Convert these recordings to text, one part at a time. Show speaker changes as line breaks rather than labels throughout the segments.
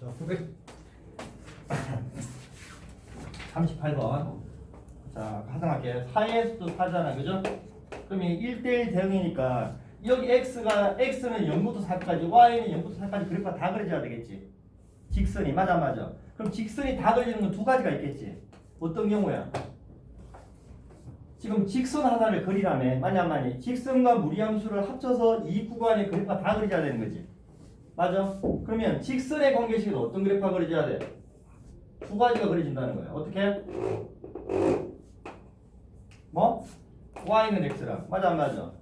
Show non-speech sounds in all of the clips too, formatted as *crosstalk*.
*laughs* 자, 900.
38번. 자, 가상할게. 4에서도 4잖아. 그죠? 그러면 1대1 대응이니까 여기 x가 x는 0부터 4까지 y는 0부터 4까지 그래프가 다 그려져야 되겠지. 직선이 맞아 맞아. 그럼 직선이 다 그려지는 건 두 가지가 있겠지. 어떤 경우야? 지금 직선 하나를 그리라면 만약 만약 직선과 무리함수를 합쳐서 이 구간의 그래프가 다 그려져야 되는 거지. 맞아? 그러면 직선의 관계식은 어떤 그래프가 그려져야 돼? 두 가지가 그려진다는 거야. 어떻게? 뭐? y는 x라. 맞아 안 맞아?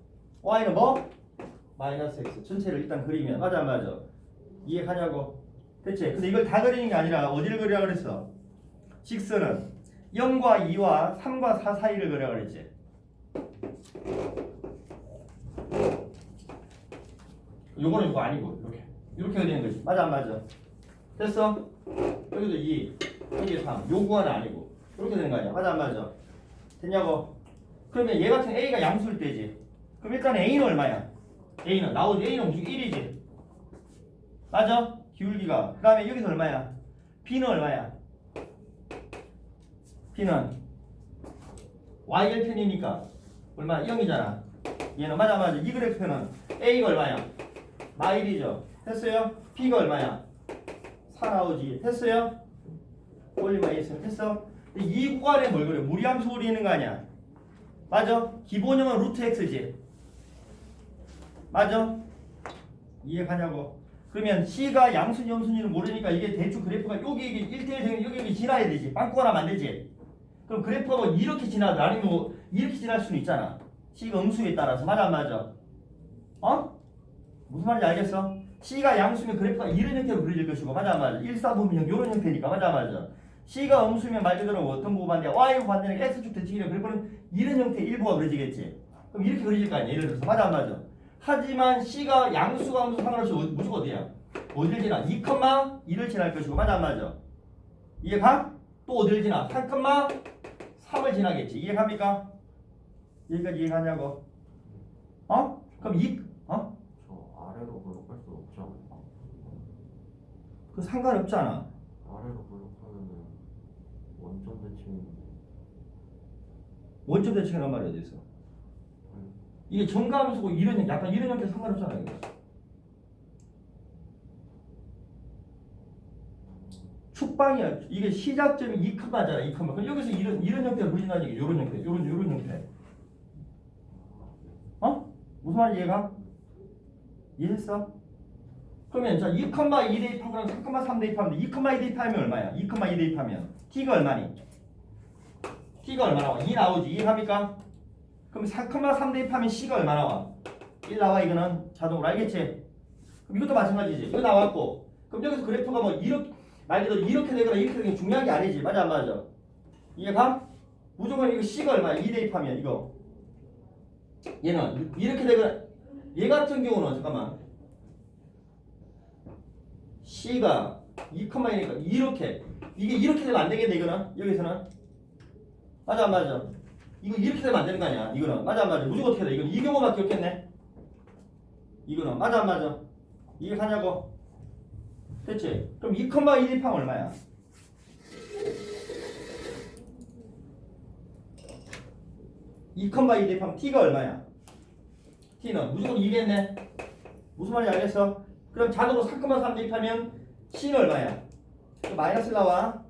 y는 뭐? 마이너스 x. 전체를 일단 그리면 맞아 안 맞아? 이해가냐고? 됐지? 근데 이걸 다 그리는 게 아니라 어디를 그리라 그랬어? 직선은 0과 2와 3과 4 사이를 그리라 그랬지. 요거는 이거 아니고 이렇게 이렇게 그리는 거지. 맞아 안 맞아? 됐어? 여기도 2, 여기 3. 요 구간은 아니고 이렇게 되는 거 아니야? 맞아 안 맞아? 됐냐고? 그러면 얘 같은 A가 양수일 때지. 그럼 일단 A는 얼마야? A는 나오지. A는 무조건 1이지. 맞아? 기울기가. 그 다음에 여기서 얼마야? B는 얼마야? B는 Y절편이니까 얼마? 0이잖아. 얘는 맞아 맞아. 이 그래프는 A가 얼마야? 마일이죠. 됐어요? B가 얼마야? 4 나오지. 올리면 A는 됐어? 근데 이 구간에 뭘 그래? 무리함수 그리는 거 아니야? 맞아? 기본형은 루트 x지. 맞아? 이해가냐고? 그러면 C가 양순이 염순이를 모르니까 이게 대충 그래프가 여기 이게 1대1 되면 여기 여기 지나야 되지. 빵꾸가 나면 안 되지. 그럼 그래프가 뭐 이렇게 지나든 아니면 뭐 이렇게 지날 수는 있잖아. C가 음수에 따라서 맞아 안 맞아? 어? 무슨 말인지 알겠어? C가 양수면 그래프가 이런 형태로 그려질 것이고 맞아 안 맞아? 1, 4 보면 이런 형태니까 맞아 안 맞아? C가 음수면 말 그대로 어떤 부분 반대 Y 반대는 X축 대칭이라 그래프는 이런 형태의 일부가 그려지겠지. 그럼 이렇게 그려질 거 아니야 예를 들어서 맞아 안 맞아? 하지만 C가 양수가 음수 상관없이 어- 무조건 어디야? 어딜 지나? 2, 2를 지날 것이고 맞아 안 맞아? 이해가? 또 어딜 지나? 3, 3을 지나겠지. 이해갑니까? 여기까지 이해가냐고? 어? 그럼 이 어?
저 아래로 블록할 수 없지 않을까?
그 상관없잖아.
아래로 블록하면은 원점 대칭인데
원점 대칭이란 말이 어디 있어? 이게 정감수고 이런 형- 약간 이런 형태 상관없잖아 이거. 축방이야. 이게 시작점이 2컴마잖아. 2컴마. 그럼 여기서 이런 이런 보인다는 얘기. 이런 형태. 이런 이런 형태. 어? 무슨 말인지 이해가? 이해했어? 그러면 자 2컴마 2 대입한 거랑 3컴마 3 대입하면 2컴마 2 대입하면 얼마야? 2컴마 2 대입하면 t가 얼마니? t가 얼마 나와? 2 나오지. 이해합니까? 그럼 4,3 대입하면 C가 얼마 나와? 1 나와 이거는 자동으로 알겠지? 그럼 이것도 마찬가지지. 이거 나왔고 그럼 여기서 그래프가 뭐 이렇게 말 그대로 이렇게 되거나 이렇게 되는 게 중요한 게 아니지. 맞아 안 맞아? 이해가? 무조건 이거 C가 얼마야? 2 대입하면 이거 얘는 이렇게 되거나 얘 같은 경우는 잠깐만 C가 2,1이니까 이렇게 이게 이렇게 되면 안 되겠네 이거는 여기서는 맞아 안 맞아? 이거 이렇게 되면 안 되는 거 아니야? 이거는 맞아 안 맞아? 무조건 어떻게 돼? 이건 이 경우밖에 없겠네. 이거는 맞아 안 맞아? 이게 가냐고? 됐지? 그럼 2, 1 대입하면 얼마야? 이 컴마 2 대입하면 t가 얼마야? t는 무조건 2겠네. 무슨 말인지 알겠어? 그럼 자동으로 3,3 대입하면 c는 얼마야? 마이너스 나와.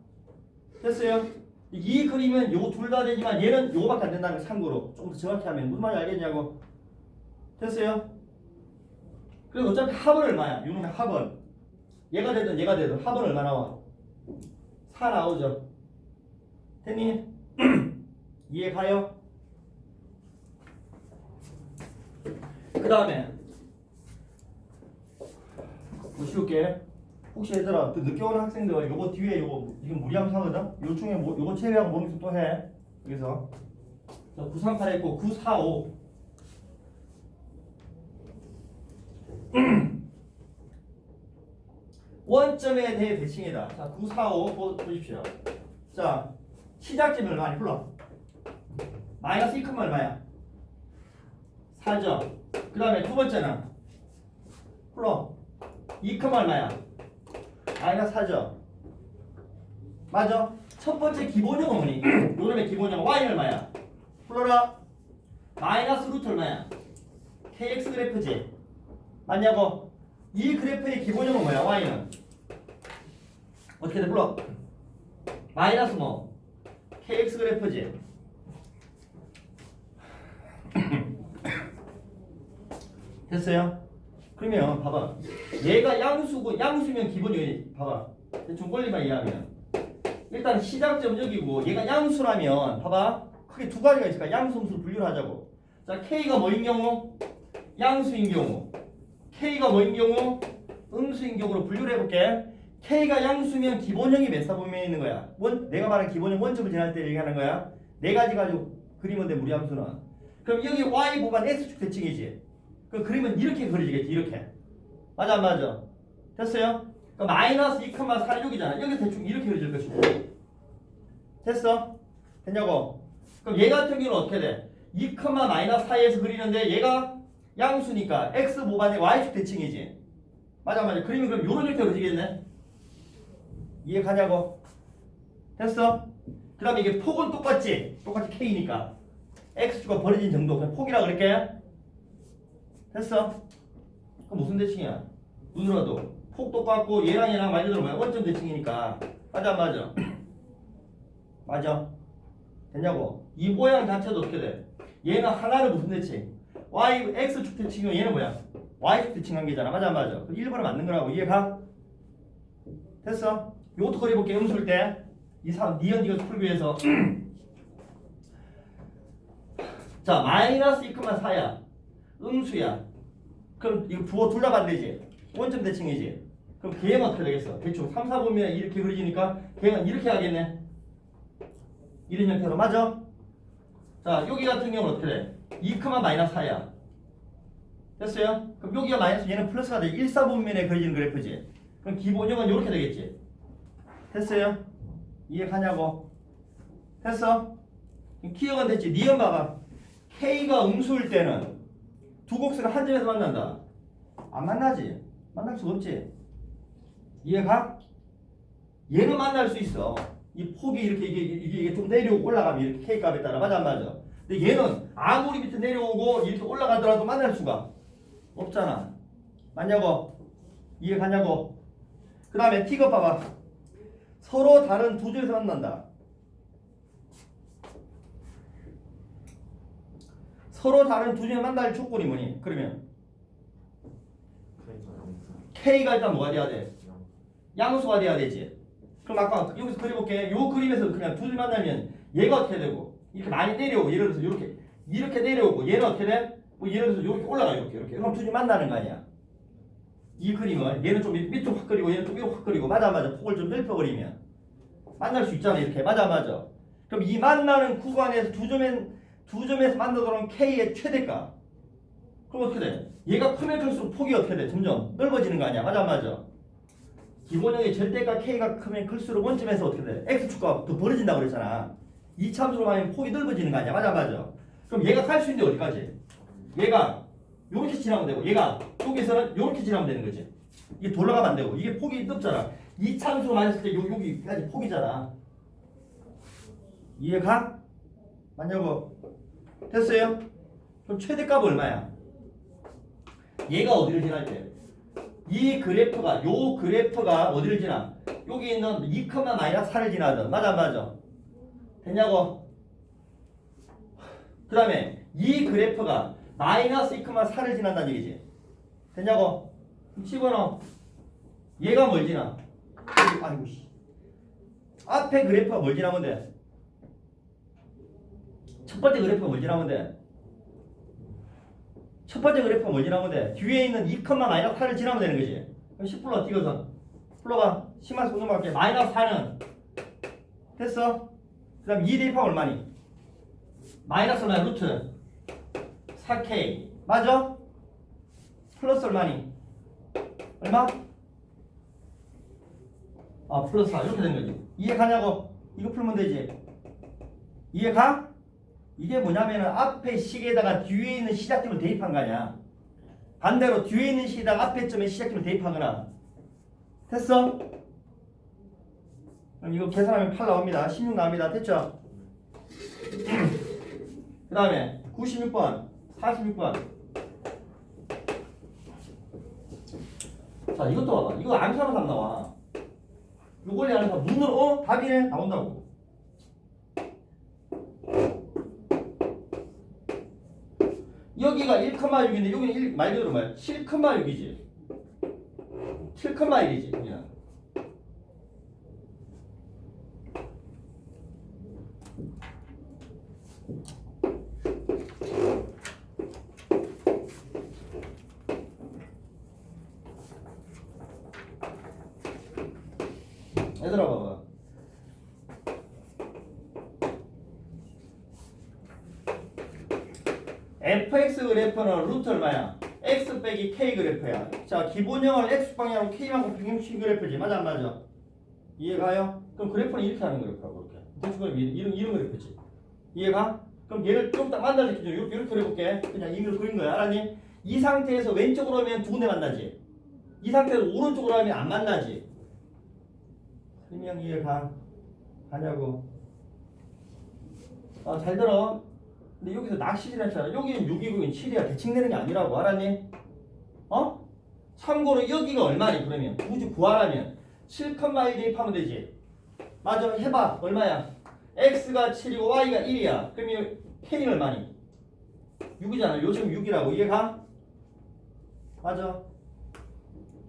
됐어요? 이 그림은 요 둘 다 되지만 얘는 요거밖에 안 된다는 거 참고로 조금 더 정확히 하면 무슨 말인지 알겠냐고 됐어요? 그리고 어차피 합은 얼마야? 요놈의 합은 얘가 되든 얘가 되든 합은 얼마 나와? 4 나오죠 됐니? *clears throat* 이해 가요? 그 다음에 뭐 쉬울게 혹시 얘들아 그 늦게 오는 학생들 요거 뒤에 요거 지금 무리함수하거든? 요 중에 뭐 요거 제외하고 모르겠으면 또 해. 여기서 자, 938 했고 945 원점에 대해 대칭이다. 자, 945 보, 보십시오. 자, 시작점이 얼마니? 불러. 마이너스 1, 얼마야? 4죠. 그 다음에 두 번째는 불러. 2, 얼마야? 마이너스 4죠. 맞아. 첫 번째 기본형은 뭐니? 요놈의 기본형 *clears throat* y는 얼마야? 불러라. 마이너스 루트 얼마야? kx 그래프지. 맞냐고? 이 그래프의 기본형은 뭐야? y는 어떻게 돼? 불러. 마이너스 뭐? kx 그래프지. *clears throat* 됐어요? 그러면 봐봐. 얘가 양수고 양수면 기본형이 봐봐. 대충 권리만 이해하면 일단 시작점 여기고 얘가 양수라면 봐봐. 크게 두 가지가 있을까? 양수 음수를 분류를 하자고. 자, k가 뭐인 경우? 양수인 경우. k가 뭐인 경우? 음수인 경우로 분류를 해볼게. k가 양수면 기본형이 몇 사분면에 있는 거야? 원, 내가 말한 기본형 원점을 지날 때 얘기하는 거야. 네 가지 가지고 그리면 돼 무리함수는. 그럼 여기 y 보면 x축 대칭이지. 그 그림은 이렇게 그려지겠지 이렇게. 맞아 안 맞아? 됐어요? 그럼 마이너스 2,46이잖아. 여기 대충 이렇게 그려질 것이고. 됐어? 됐냐고? 그럼 얘 같은 경우는 어떻게 돼? 2, 마이너스 4에서 그리는데 얘가 양수니까 x 모반의 y축 대칭이지. 맞아 맞아. 그림이 그럼 요런 형태로 그려지겠네. 이해 가냐고? 됐어? 그 다음에 이게 폭은 똑같지? 똑같이 k니까 x축가 벌어진 정도 그냥 폭이라 그럴게 됐어? 그럼 무슨 대칭이야? 눈으로도 폭 똑같고 얘랑 얘랑 말 그대로 뭐야? 원점 대칭이니까 맞아 안 맞아? *clears throat* 맞아 됐냐고? 이 모양 자체도 어떻게 돼? 얘는 하나를 무슨 대칭? y x축 대칭이면 얘는 뭐야? y축 대칭 관계잖아 맞아 안 맞아? 1번은 맞는 거라고 이해가? 됐어? 요것도 그려볼게 음수일 때 이 사람 니언 니가 풀기 위해서 *clears throat* 자 마이너스 2,4야 음수야 그럼 이거 부호 둘 다 반대지 원점 대칭이지 그럼 걔는 어떻게 되겠어 대충 3, 4분면에 이렇게 그려지니까 걔는 이렇게 하겠네 이런 형태로 맞아? 자 여기 같은 경우는 어떻게 돼? 2, 마이너스 4야 됐어요? 그럼 여기가 마이너스 얘는 플러스가 돼 1, 4분면에 그려지는 그래프지 그럼 기본형은 이렇게 되겠지 됐어요? 이해 가냐고? 됐어? 기억은 됐지? 니은 봐봐. K가 음수일 때는 두 곡수가 한 점에서 만난다. 안 만나지? 만날 수가 없지? 이해가? 얘는 만날 수 있어. 이 폭이 이렇게 이게, 이게, 이게 좀 내려오고 올라가면 이렇게 K 값에 따라 맞아 안 맞아? 근데 얘는 아무리 밑에 내려오고 이렇게 올라가더라도 만날 수가 없잖아. 맞냐고? 이해 가냐고? 그 다음에 T급 봐봐. 서로 다른 두 점에서 만난다. 서로 다른 두 점에 만날 조건이 뭐니? 그러면
K가
일단 뭐가 돼야 돼?
양
양수가 돼야 되지. 그럼 아까 여기서 그려볼게. 요 그림에서 그냥 두점 만나면 얘가 어떻게 되고 이렇게 많이 내려오고 예를 들어서 이렇게 이렇게 내려오고 얘는 어떻게 돼? 뭐 예를 들어서 이렇게 올라가 이렇게 이렇게. 그럼 두점 만나는 거 아니야? 이 그림을 얘는 좀 밑쪽 확 그리고 얘는 좀 위로 확 그리고 맞아 맞아 폭을 좀 넓혀버리면 만날 수 있잖아 이렇게 맞아 맞아 그럼 이 만나는 구간에서 두 점엔 두 점에서 만나도록 K의 최대값 그럼 어떻게 돼? 얘가 크면 클수록 폭이 어떻게 돼? 점점 넓어지는 거 아니야 맞아 맞아 기본형의 절대값 K가 크면 클수록 원점에서 어떻게 돼? X축가 더 벌어진다고 그랬잖아 이 참수로 하면 폭이 넓어지는 거 아니야 맞아 맞아 그럼 얘가 갈 수 있는데 어디까지? 얘가 요렇게 지나면 되고 얘가 여기서는 요렇게 지나면 되는 거지 이게 돌아가면 안 되고 이게 폭이 넓잖아 이 참수로 맞았을 때 요, 여기까지 폭이잖아 이해가? 맞냐고 됐어요? 그럼 최대값 얼마야? 얘가 어디를 지날 때? 이 그래프가 요 그래프가 어디를 지나? 여기 있는 2, 마이너스 4를 지나든 맞아 안 맞아? 됐냐고? 그 다음에 이 그래프가 마이너스 2, 4를 지난다는 얘기지 됐냐고? 집어넣어 얘가 뭘 지나? 아이고 씨 앞에 그래프가 뭘 지나면 돼? 첫 번째 그래프가 뭘 지나면 돼? 첫 번째 그래프가 뭘 지나면 돼? 뒤에 있는 2, 마이너스 4를 지나면 되는 거지. 그럼 10 불러 뛰어서 불러봐. 10만 속 넘어갈게. 마이너스 4는 됐어? 그 다음 2 대입하면 얼마니? 마이너스 얼마야? 루트 4K 맞아? 플러스 얼마니? 얼마? 아 플러스 4 이렇게 된 거지. 이해 가냐고? 이거 풀면 되지. 이해 가? 이게 뭐냐면은 앞에 식에다가 뒤에 있는 시작점을 대입한 거 아니야. 반대로 뒤에 있는 식에다가 앞에 점에 시작점을 대입하거나. 됐어? 그럼 이거 계산하면 8 나옵니다. 16 나옵니다. 됐죠? *clears throat* 그 다음에 96번, 46번. 자, 이것도 봐봐. 이거 암산한 답 나와. 요걸 하는 답 눈으로 어? 답이네 나온다고. 여기가 1,6인데 여기는 1, 말 그대로 뭐야? 7,6이지. 7,1이지 그냥. 얘들아 봐봐. Fx 그래프는 루트 얼마야? x 빼기 k 그래프야. 자, 기본형을 x 방향으로 k만 곱하기 q 그래프지. 맞아 안 맞아? 이해가요? 그럼 그래프는 이렇게 하는 그래프라고 이렇게. 대충 그럼 이런 이런 그래프지. 이해가? 그럼 얘를 좀 딱 만나는 기준 이렇게 이렇게 그려볼게. 그냥 임의로 그린 거야. 알았니? 이 상태에서 왼쪽으로 하면 두 군데 만나지. 이 상태에서 오른쪽으로 하면 안 만나지. 설명 이해가 가냐고. 아, 잘 들어. 근데 여기서 낚시질 했잖아. 여기는 6이고 7이야. 대칭 되는 게 아니라고. 알았니? 어? 참고로 여기가 얼마니 그러면? 굳이 구하라면 7,1 대입하면 되지. 맞아. 해봐. 얼마야? x가 7이고 y가 1이야. 그럼 이 k는 얼마니? 6이잖아. 요즘 6이라고. 이해가? 맞아.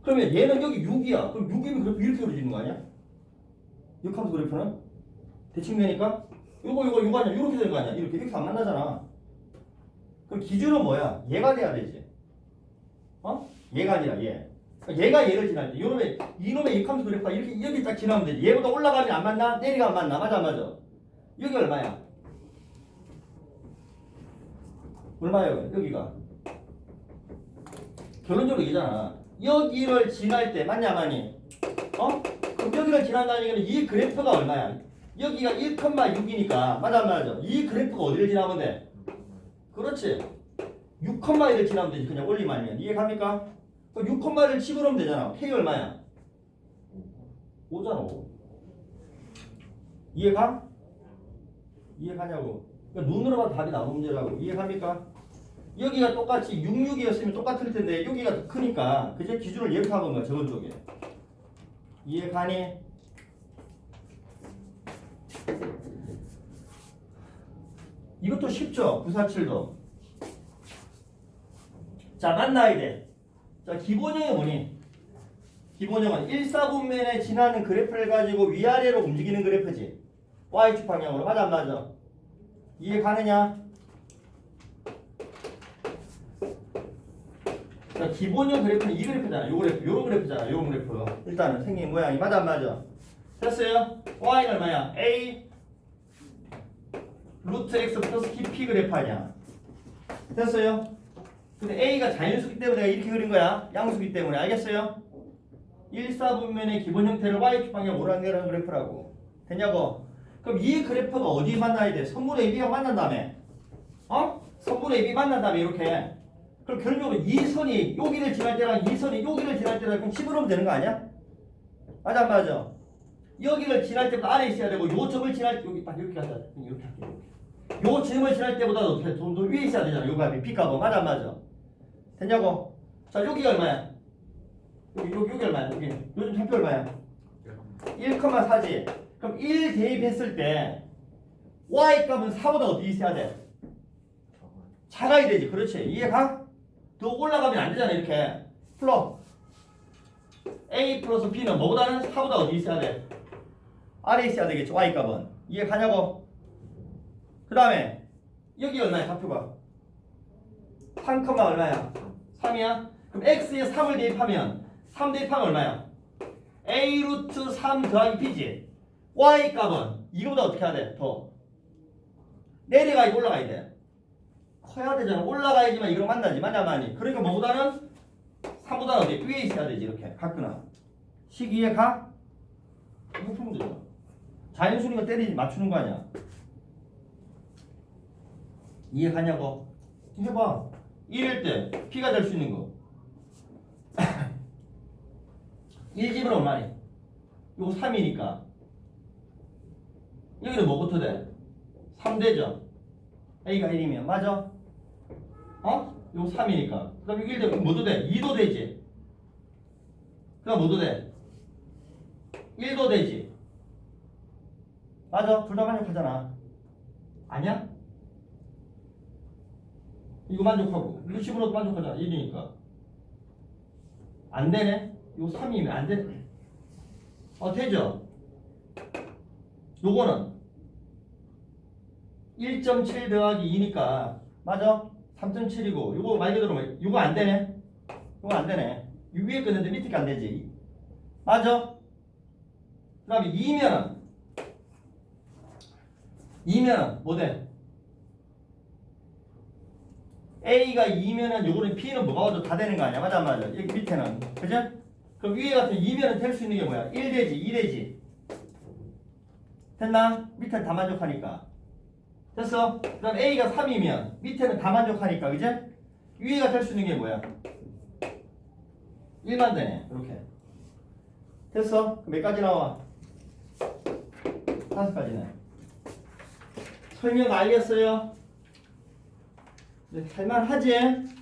그러면 얘는 여기 6이야. 그럼 6이면 그래프 이렇게 그려지는 거 아니야? 6함수 그래프는? 대칭되니까? 요거 요거 요거 아니야. 이렇게 되는 거 아니야. 이렇게. 이렇게 안 만나잖아. 그럼 기준은 뭐야? 얘가 돼야 되지. 어? 얘가 아니라 얘. 그러니까 얘가 얘를 지날 때 요놈의 이놈의 이함수 그래프가 이렇게 이렇게 딱 지나면 되지. 얘보다 올라가면 안 만나? 내리가 안 만나? 맞아 안 맞아? 여기 얼마야? 얼마예요? 여기가? 결론적으로 이잖아. 여기를 지날 때 맞냐 많이? 어? 그럼 여기를 지난다는 얘기는 이 그래프가 얼마야 여기가 1,6이니까 맞아 안 맞아? 이 그래프가 어디를 지나면 돼? 그렇지 6,1을 지나면 되지 그냥 올리면 아니면 이해 갑니까? 그럼 6,1을 치부르면 되잖아 K 얼마야? 5잖아 5 이해가? 이해가냐고 그러니까 눈으로 봐도 답이 나오는 문제라고 이해갑니까? 여기가 똑같이 66이었으면 똑같을 텐데 여기가 더 크니까 그제 기준을 이렇게 하는 거야 저건 쪽에 이해가니? 이것도 쉽죠? 947도. 자, 만나야 돼. 자, 기본형이 뭐니? 기본형은 1사분면에 지나는 그래프를 가지고 위아래로 움직이는 그래프지. Y축 방향으로. 맞아, 안 맞아? 이해 가느냐? 자, 기본형 그래프는 이 그래프잖아. 요 그래프, 요 그래프잖아. 요 그래프. 일단은 생긴 모양이 맞아, 안 맞아? 됐어요? Y는 얼마야? A 루트 x 플러스 p 그래프 아니야. 됐어요? 근데 a가 자연수기 때문에 내가 이렇게 그린 거야. 양수기 때문에 알겠어요? 1, 4분면의 기본 형태를 y축 방향 오랑내라는 그래프라고. 됐냐고? 그럼 이 그래프가 어디 만나야 돼? 선분의 AB가 만난 다음에 어? 선분의 AB 만난 다음에 이렇게 그럼 결국은 이 선이 여기를 지날 때랑 이 선이 여기를 지날 때랑 그럼 집으면 되는 거 아니야? 맞아 안 맞아? 여기를 지날 때보다 아래 있어야 되고 요 점을 지날 때 여기 딱 이렇게 하자 이렇게 할게 이렇게 요 점을 지날 때보다 좀더 위에 있어야 되잖아. 요 값이 B 값은 맞아 안 맞아. 됐냐고? 자 여기가 얼마야? 여기 여기, 여기 얼마야? 여기 요즘 좌표 얼마야? 1,4지. 그럼 1 대입했을 때 y 값은 4보다 어디 있어야 돼. 작아야 되지. 그렇지. 이해가? 더 올라가면 안 되잖아 이렇게. 플러 a 플러스 b는 뭐보다는 4보다 어디 있어야 돼. 아래 있어야 되겠죠 y 값은. 이해 가냐고 그 다음에 여기 얼마야? 좌표가 3, 얼마야? 3이야? 그럼 x에 3을 대입하면 3 대입하면 얼마야? a 루트 3 더하기 b지. y 값은 이거보다 어떻게 해야 돼? 더. 내려가야 올라가야 돼. 커야 되잖아. 올라가야지만 이거랑 만나지. 맞냐 많이 그러니까 뭐보다는 3보다 어디? 위에 있어야 되지 이렇게. 가끔은 시기에 가? 이거 풀면 되잖아. 자연수니까 때리지 맞추는 거 아니야 이해가냐고 해봐 1일 때 P가 될 수 있는 거 *laughs* 1집은 얼마니? 요거 3이니까 여기는 뭐부터 돼? 3되죠? A가 1이면 맞아? 어? 요거 3이니까 그럼 1 되면 뭐도 돼? 2도 되지 그럼 뭐도 돼? 1도 되지 맞아 둘 다 만족하잖아 아니야? 이거 만족하고 이거 10으로도 만족하잖아 1이니까 안 되네? 이거 3이면 안 되네 어 되죠? 요거는 1.7 더하기 2니까 맞아? 3.7이고 요거 말 그대로 뭐 요거 안 되네? 요거 안 되네 이 위에 끄는데 밑에 게안 되지 맞아? 그 다음에 2면은 2면은 뭐 돼? A가 2면은 요거는 P는 뭐가 와도 다 되는 거 아니야 맞아 안 맞아 여기 밑에는 그죠? 그럼 위에 같은 2면은 될 수 있는 게 뭐야 1 되지 2 되지 됐나? 밑에는 다 만족하니까 됐어? 그 다음 A가 3이면 밑에는 다 만족하니까 그제? 위에가 될 수 있는 게 뭐야? 1만 되네 이렇게 됐어? 그럼 몇 가지 나와? 다섯 가지네 설명 알겠어요? 네, 할만하지?